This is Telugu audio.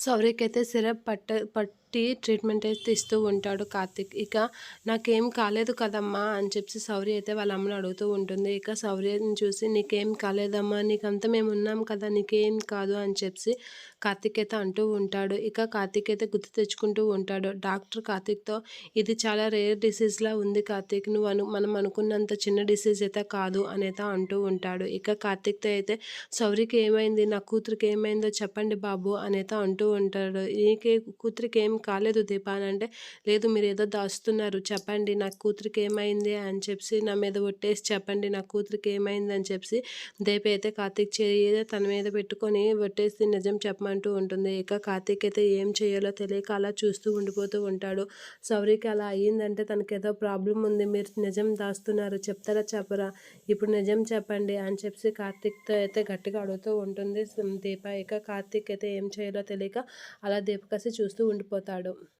సౌర్యకి అయితే సిరప్ పట్ట టీ ట్రీట్మెంట్ అయితే ఇస్తూ ఉంటాడు కార్తిక్. ఇక నాకేం కాలేదు కదమ్మా అని చెప్పి సౌరి అయితే వాళ్ళ అమ్మని అడుగుతూ ఉంటుంది. ఇక సౌర్యని చూసి నీకేం కాలేదమ్మా నీకంతా మేము ఉన్నాం కదా నీకేం కాదు అని చెప్పి కార్తిక్ అయితే అంటూ ఉంటాడు. ఇక కార్తిక్ అయితే గుర్తు తెచ్చుకుంటూ ఉంటాడు. డాక్టర్ కార్తిక్తో ఇది చాలా రేర్ డిసీజ్లా ఉంది కార్తిక్ నువ్వు అను మనం అనుకున్నంత చిన్న డిసీజ్ అయితే కాదు అనేది అంటూ ఉంటాడు. ఇక కార్తిక్తో అయితే శౌర్యకి ఏమైంది? నా కూతురికి ఏమైందో చెప్పండి బాబు అనేది అంటూ ఉంటాడు. నీకే కూతురికి ఏం కాలేదు దీప అని అంటే లేదు మీరు ఏదో దాస్తున్నారు చెప్పండి నా కూతురికి ఏమైంది? అని చెప్పి నా మీద ఒట్టేసి చెప్పండి నా కూతురికి ఏమైంది? అని చెప్పి దీప అయితే కార్తీక్ చేయ తన మీద పెట్టుకొని ఒట్టేసి నిజం చెప్పమంటూ ఉంటుంది. ఇక కార్తీక్ అయితే ఏం చేయాలో తెలియక అలా చూస్తూ ఉండిపోతూ ఉంటాడు. సౌరికి అలా అయ్యిందంటే తనకి ఏదో ప్రాబ్లం ఉంది. మీరు నిజం దాస్తున్నారు. చెప్తారా చెప్పరా? ఇప్పుడు నిజం చెప్పండి అని చెప్పి కార్తీక్తో అయితే గట్టిగా అడుగుతూ ఉంటుంది. దీప ఇక కార్తీక్ అయితే ఏం చేయాలో తెలియక అలా దీపకసి చూస్తూ ఉండిపోతాడు. i